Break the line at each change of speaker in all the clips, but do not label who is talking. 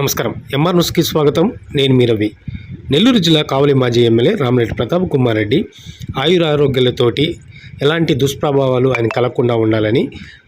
నమస్కారం. ఎంఆర్ న్యూస్కి స్వాగతం. నేను మీ రవి. నెల్లూరు జిల్లా కావలి మాజీ ఎమ్మెల్యే రామరెడ్డి ప్రతాప్ కుమార్ రెడ్డి ఆయురారోగ్యాలతోటి ఎలాంటి దుష్ప్రభావాలు ఆయన కలగకుండా ఉండాలని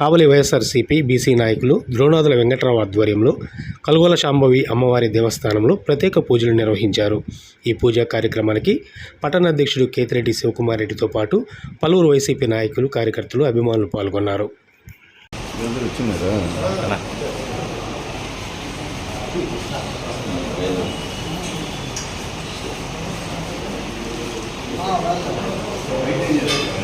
కావలి వైఎస్ఆర్సీపీ బీసీ నాయకులు ద్రోణాదుల వెంకటరావు ఆధ్వర్యంలో కలుగోల శాంభవి అమ్మవారి దేవస్థానంలో ప్రత్యేక పూజలు నిర్వహించారు. ఈ పూజా కార్యక్రమానికి పట్టణ అధ్యక్షుడు కేతిరెడ్డి శివకుమార్ రెడ్డితో పాటు పలువురు వైసీపీ నాయకులు కార్యకర్తలు అభిమానులు పాల్గొన్నారు.
అందరూ వచ్చినారా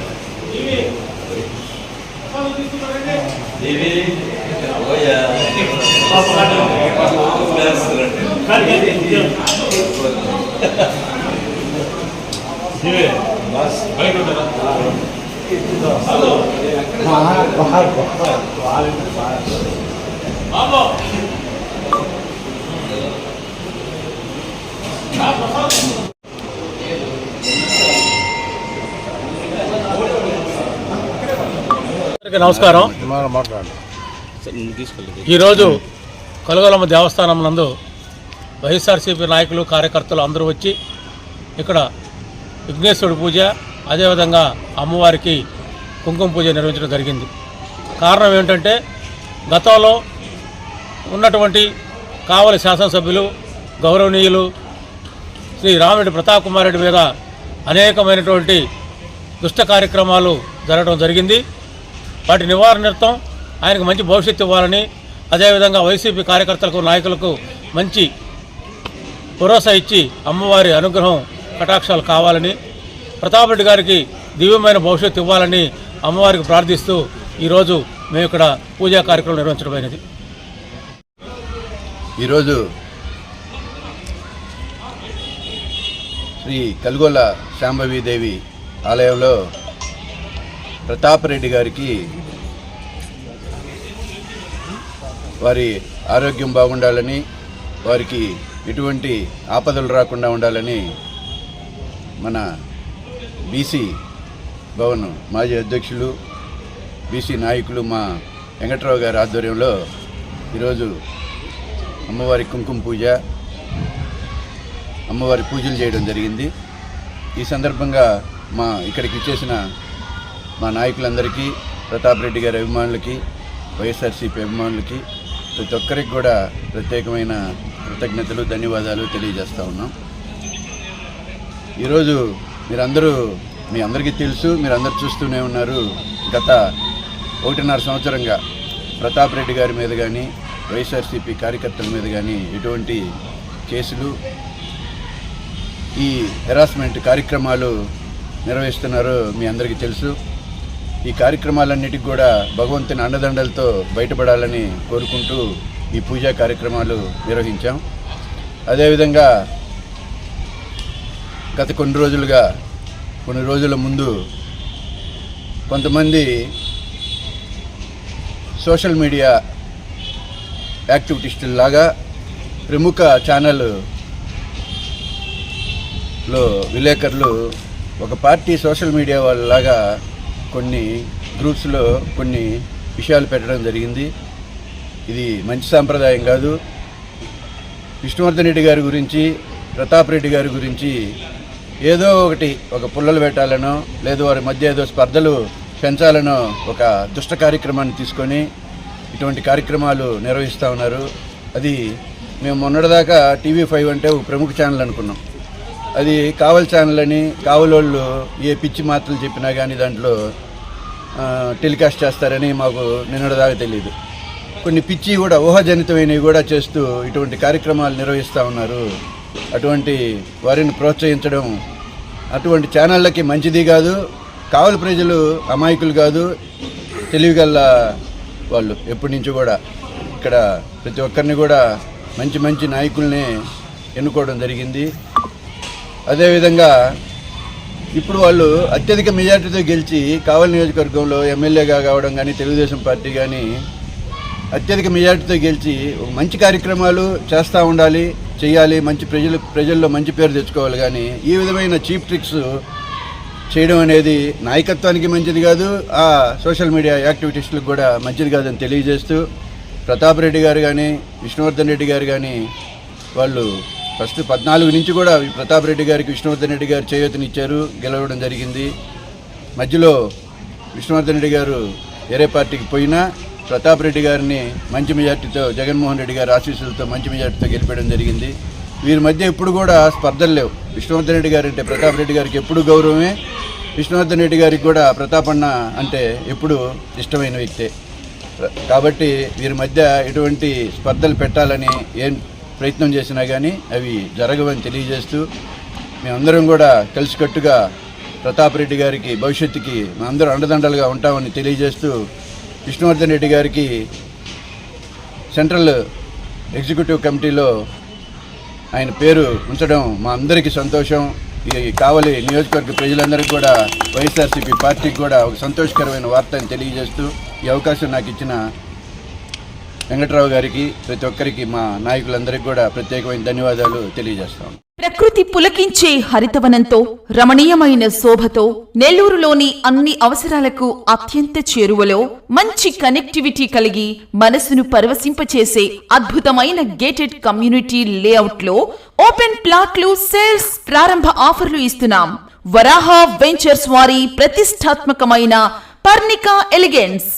అందరికీ నమస్కారం.
మాట్లాడండి
ఈరోజు కలుగలమ్మ దేవస్థానం నందు వైఎస్ఆర్సీపీ నాయకులు కార్యకర్తలు అందరూ వచ్చి ఇక్కడ విఘ్నేశ్వరుడి పూజ అదేవిధంగా అమ్మవారికి కుంకుమ పూజ నిర్వహించడం జరిగింది. కారణం ఏంటంటే గతంలో ఉన్నటువంటి కావలి శాసనసభ్యులు గౌరవనీయులు శ్రీ రామిరెడ్డి ప్రతాప్ కుమార్ రెడ్డి మీద అనేకమైనటువంటి దుష్ట కార్యక్రమాలు జరగడం జరిగింది. వాటి నివారణార్థం ఆయనకు మంచి భవిష్యత్తు ఇవ్వాలని అదేవిధంగా వైసీపీ కార్యకర్తలకు నాయకులకు మంచి భరోసా ఇచ్చి అమ్మవారి అనుగ్రహం కటాక్షాలు కావాలని ప్రతాప్ రెడ్డి గారికి దివ్యమైన భవిష్యత్తు ఇవ్వాలని అమ్మవారికి ప్రార్థిస్తూ ఈరోజు మేము ఇక్కడ పూజా కార్యక్రమం నిర్వహించడమైనది.
ఈరోజు శ్రీ కల్గొల్ల శాంభవీదేవి ఆలయంలో ప్రతాప్ రెడ్డి గారికి వారి ఆరోగ్యం బాగుండాలని వారికి ఎటువంటి ఆపదలు రాకుండా ఉండాలని మన బీసీ భవన్ మాజీ అధ్యక్షులు బీసీ నాయకులు మా వెంకట్రావు గారి ఆధ్వర్యంలో ఈరోజు అమ్మవారి కుంకుమ పూజ అమ్మవారి పూజలు చేయడం జరిగింది. ఈ సందర్భంగా మా ఇక్కడికి ఇచ్చేసిన మా నాయకులందరికీ ప్రతాప్ రెడ్డి గారి అభిమానులకి వైఎస్ఆర్సీపీ అభిమానులకి ప్రతి ఒక్కరికి కూడా ప్రత్యేకమైన కృతజ్ఞతలు ధన్యవాదాలు తెలియజేస్తూ ఉన్నాం. ఈరోజు మీరందరూ మీ అందరికీ తెలుసు మీరందరూ చూస్తూనే ఉన్నారు గత ఒకటిన్నర సంవత్సరంగా ప్రతాప్ రెడ్డి గారి మీద కానీ వైఎస్ఆర్సీపీ కార్యకర్తల మీద కానీ ఎటువంటి కేసులు ఈ హెరాస్మెంట్ కార్యక్రమాలు నిర్వహిస్తున్నారో మీ అందరికీ తెలుసు. ఈ కార్యక్రమాలన్నిటికి కూడా భగవంతుని అండదండలతో బయటపడాలని కోరుకుంటూ ఈ పూజా కార్యక్రమాలు నిర్వహించాం. అదేవిధంగా గత కొన్ని రోజులుగా కొన్ని రోజుల ముందు కొంతమంది సోషల్ మీడియా యాక్టివిటిస్టుల్లాగా ప్రముఖ ఛానల్లో విలేకరులు ఒక పార్టీ సోషల్ మీడియా వాళ్ళలాగా కొన్ని గ్రూప్స్లో కొన్ని విషయాలు పెట్టడం జరిగింది. ఇది మంచి సాంప్రదాయం కాదు. విష్ణువర్ధన్ రెడ్డి గారి గురించి ప్రతాప్ రెడ్డి గారి గురించి ఏదో ఒకటి ఒక పుల్లలు పెట్టాలనో లేదు వారి మధ్య ఏదో స్పర్ధలు పెంచాలనో ఒక దుష్ట కార్యక్రమాన్ని తీసుకొని ఇటువంటి కార్యక్రమాలు నిర్వహిస్తూ ఉన్నారు. అది మేము మొన్నటిదాకా టీవీ ఫైవ్ అంటే ఒక ప్రముఖ ఛానల్ అనుకున్నాం. అది కావల్ ఛానల్ అని కావలోళ్ళు ఏ పిచ్చి మాటలు చెప్పినా కానీ దాంట్లో టెలికాస్ట్ చేస్తారని మాకు నిన్నటిదాకా తెలియదు కొన్ని పిచ్చి కూడా ఊహాజనితమైనవి కూడా చేస్తూ ఇటువంటి కార్యక్రమాలు నిర్వహిస్తూ ఉన్నారు. అటువంటి వారిని ప్రోత్సహించడం అటువంటి ఛానళ్ళకి మంచిది కాదు కావలి ప్రజలు అమాయకులు కాదు తెలివిగల వాళ్ళు ఎప్పటి నుంచి కూడా. ఇక్కడ ప్రతి ఒక్కరిని కూడా మంచి మంచి నాయకుల్ని ఎన్నుకోవడం జరిగింది. అదేవిధంగా ఇప్పుడు వాళ్ళు అత్యధిక మెజార్టీతో గెలిచి కావలి నియోజకవర్గంలో ఎమ్మెల్యేగా కావడం కానీ తెలుగుదేశం పార్టీ కానీ అత్యధిక మెజార్టీతో గెలిచి మంచి కార్యక్రమాలు చేస్తూ ఉండాలి చేయాలి మంచి ప్రజలు ప్రజల్లో మంచి పేరు తెచ్చుకోవాలి కానీ ఈ విధమైన చీప్ ట్రిక్స్ చేయడం అనేది నాయకత్వానికి మంచిది కాదు ఆ సోషల్ మీడియా యాక్టివిటీస్లకు కూడా మంచిది కాదని తెలియజేస్తూ ప్రతాప్ రెడ్డి గారు కానీ విష్ణువర్ధన్ రెడ్డి గారు కానీ వాళ్ళు ఫస్ట్ పద్నాలుగు నుంచి కూడా ప్రతాప్ రెడ్డి గారికి విష్ణువర్ధన్ రెడ్డి గారు చేయూతనిచ్చారు గెలవడం జరిగింది. మధ్యలో విష్ణువర్ధన్ రెడ్డి గారు వేరే పార్టీకి పోయినా ప్రతాప్ రెడ్డి గారిని మంచి మెజార్టీతో జగన్మోహన్ రెడ్డి గారి ఆశీస్సులతో మంచి మెజార్టీతో గెలిపేయడం జరిగింది. వీరి మధ్య ఎప్పుడు కూడా స్పర్ధలు లేవు. విష్ణువర్ధన్ రెడ్డి గారు అంటే ప్రతాప్ రెడ్డి గారికి ఎప్పుడు గౌరవమే విష్ణువర్ధన్ రెడ్డి గారికి కూడా ప్రతాప్ అన్న అంటే ఎప్పుడు ఇష్టమైన వ్యక్తే. కాబట్టి వీరి మధ్య ఎటువంటి స్పర్ధలు పెట్టాలని ఏం ప్రయత్నం చేసినా కానీ అవి జరగవని తెలియజేస్తూ మేమందరం కూడా కలిసికట్టుగా ప్రతాప్ రెడ్డి గారికి భవిష్యత్తుకి మేమందరం అండదండలుగా ఉంటామని తెలియజేస్తూ విష్ణువర్ధన్ రెడ్డి గారికి సెంట్రల్ ఎగ్జిక్యూటివ్ కమిటీలో ఆయన పేరు ఉంచడం మా అందరికీ సంతోషం. ఈ కావలి నియోజకవర్గ ప్రజలందరికీ కూడా వైఎస్ఆర్సీపీ పార్టీకి కూడా ఒక సంతోషకరమైన వార్త అని తెలియజేస్తూ ఈ అవకాశం నాకు ఇచ్చిన వెంకట్రావు గారికి ప్రతి ఒక్కరికి మా నాయకులందరికీ కూడా ప్రత్యేకమైన ధన్యవాదాలు తెలియజేస్తాం
ప్రకృతి పులకించే హరితవనంతో రమణీయమైన శోభతో నెల్లూరులోని అన్ని అవసరాలకు అత్యంత చేరువలో మంచి కనెక్టివిటీ కలిగి మనసును పరవశింపచేసే అద్భుతమైన గేటెడ్ కమ్యూనిటీ లేఅవుట్లో ఓపెన్ ప్లాట్లు సేల్స్ ప్రారంభ ఆఫర్లు ఇస్తున్నాం. వరాహ వెంచర్స్ వారి ప్రతిష్టాత్మకమైన Parnika elegance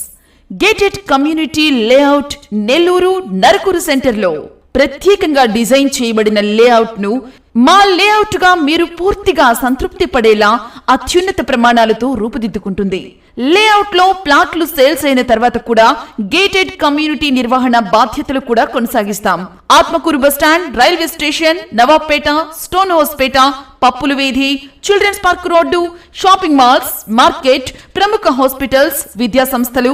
gated community layout Nellore Narakuru సెంటర్లో ప్రత్యేకంగా డిజైన్ చేయబడిన లేఅవుట్ను మా లేఅవుట్గా మీరు పూర్తిగా సంతృప్తి పడేలా అత్యున్నత ప్రమాణాలతో రూపుదిద్దుకుంటుంది. లేఅవుట్లో ప్లాట్లు సేల్స్ అయిన తర్వాత కూడా గేటెడ్ కమ్యూనిటీ నిర్వహణ బాధ్యతలు కూడా కొనసాగిస్తాం. Atmakur bus stand railway station Nawabpet Stonehousepet పప్పుల వీధి children's park road shopping malls market ప్రముఖ హాస్పిటల్స్ విద్యా సంస్థలు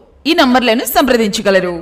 ఈ నంబర్లను సంప్రదించగలరు.